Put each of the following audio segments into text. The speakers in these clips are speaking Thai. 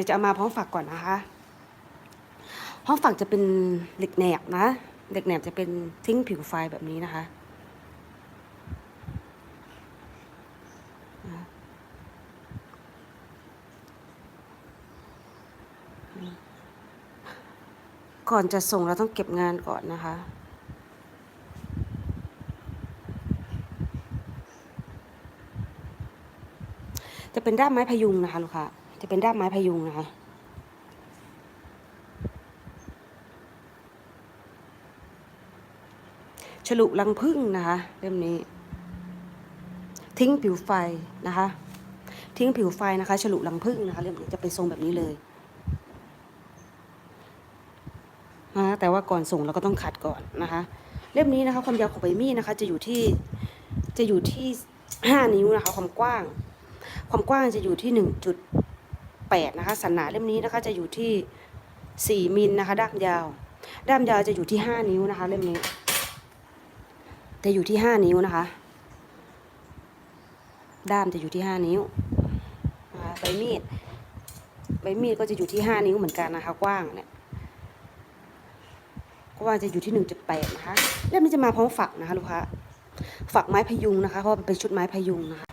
ดี๋ยวจะเอามาพร้อมฝักก่อนนะคะพร้อมฝักจะเป็นเหล็กแหนบนะเหล็กแหนบจะเป็นทิ้งผิวไฟแบบนี้นะคะก่อนจะส่งเราต้องเก็บงานก่อนนะคะ จะเป็นด้ามไม้พยุงนะคะลูกค้า จะเป็นด้ามไม้พยุงนะคะฉลุรังพึ่งนะคะเล่มนี้ ทิ้งผิวไฟนะคะ ทิ้งผิวไฟนะคะฉลุรังพึ่งนะคะเล่มนี้จะเป็นทรงแบบนี้เลยนะะแต่ว่าก่อนส่งเราก็ต้องขัดก่อนนะคะ เล่มนี้นะคะความยาวของใบมีดนะคะ จะอยู่ที่จะอยู่ที่ห้านิ้วนะคะ ความกว้าง ความกว้างจะอยู่ที่หนึ่งจุด แปดนะคะสันหนาเล่มนี้นะคะจะอยู่ที่สี่มิลนะคะด้ามยาว ด้ามยาวจะอยู่ที่ห้านิ้วนะคะ เล่มนี้จะอยู่ที่ห้านิ้วนะคะ ด้ามจะอยู่ที่ห้านิ้วใบมีดใบมีดก็จะอยู่ที่ห้านิ้วเหมือนกันนะคะ กว้างเนี่ยกว้างจะอยู่ที่หนึ่งจุดแปดนะคะเล่มนี้จะมาพร้อมฝักนะคะลูกค้าฝักไม้พยุงนะคะเพราะเป็นชุดไม้พยุงนะคะ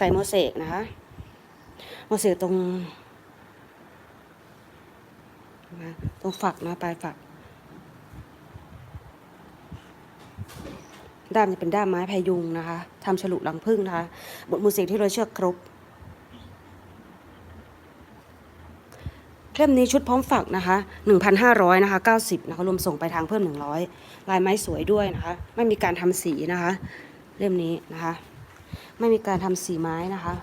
ส่โมเสกนะคะ โมเสกตรงนะตรงฝักนะปลายฝัก ด้ามจะเป็นด้ามไม้พยุงนะคะทำฉลุรังผึ้งนะคะ บทโมเสกที่เราเชือกครบเล่มนี้ชุดพร้อมฝักนะคะ 1,500นะคะ90นะคะรวมส่งไปทางเพิ่ม 100 ลายไม้สวยด้วยนะคะ ไม่มีการทำสีนะคะ เล่มนี้นะคะ ไม่มีการทำสีไม้นะคะ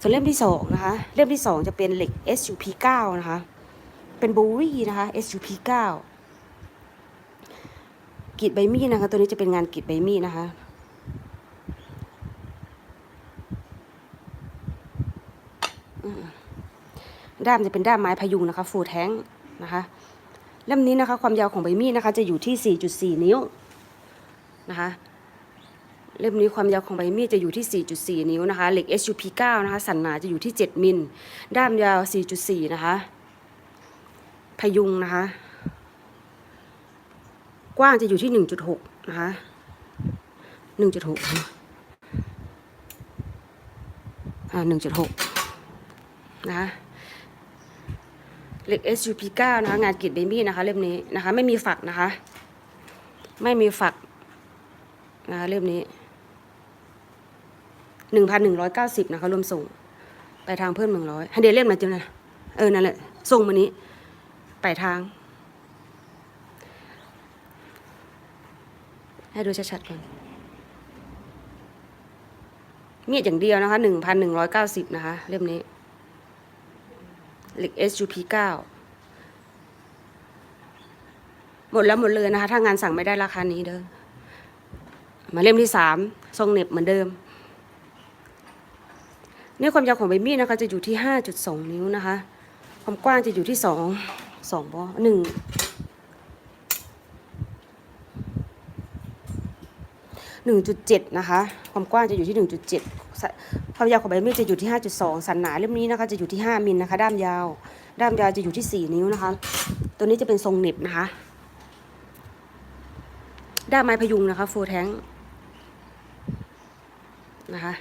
ส่วนเล่มที่สองนะคะ เล่มที่สองจะเป็นเหล็ก SUP 9นะคะ เป็นโบวี่นะคะ SUP 9กีดใบมีดนะคะ ตัวนี้จะเป็นงานกีดใบมีดนะคะด้ามจะเป็นด้ามไม้พยุงนะคะ ฟูแท้งนะคะ เล่มนี้นะคะ ความยาวของใบมีดนะคะ จะอยู่ที่ 4.4 นิ้วนะคะ เล่มนี้ความยาวของใบมีดจะอยู่ที่ 4.4 นิ้วนะคะ เหล็ก SUP 9 นะคะ สันหนาจะอยู่ที่ 7 มิล ด้ามยาว 4.4 นะคะ พยุงนะคะ กว้างจะอยู่ที่ 1.6 นะคะ 1.6 อ่า 1.6 นะคะ เหล็ก SUP 9 นะคะ งานกรีดเบบี้นะคะ เล่มนี้นะคะ ไม่มีฝักนะคะ ไม่มีฝักนะคะเล่มนี้ หนึ่งพันหนึ่งร้อยเก้าสิบนะคะรวมส่งไปทางเพิ่มหนึ่งร้อยให้เดียวเล่มมาจ้ะนะเออนั่นแหละส่งมานี้ไปทาง ให้ดูชัดๆก่อนเมียดอย่างเดียวนะคะหนึ่งพันหนึ่งร้อยเก้าสิบนะคะ เล่มนี้เหล็ก SUP 9หมดแล้วหมดเลยนะคะ ถ้างานสั่งไม่ได้ราคานี้เด้อมาเล่มที่สามทรงเหน็บเหมือนเดิม เนี่ยความยาวของใบมีดนะคะ จะอยู่ที่ห้าจุดสองนิ้วนะคะ ความกว้างจะอยู่ที่สองสองบอหนึ่งหนึ่งจุดเจ็ดนะคะ ความกว้างจะอยู่ที่หนึ่งจุดเจ็ดความยาวของใบมีดจะอยู่ที่ห้าจุดสองสันหนาเล่มนี้นะคะ จะอยู่ที่ห้ามิลนะคะ ด้ามยาว ด้ามยาวจะอยู่ที่สี่นิ้วนะคะ ตัวนี้จะเป็นทรงเหน็บนะคะ ด้ามไม้พยุงนะคะโฟแท้งนะคะ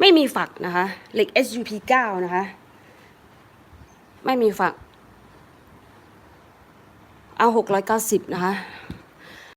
ไม่มีฝักนะคะ เหล็ก SUP 9นะคะ ไม่มีฝัก เอา 690 นะคะ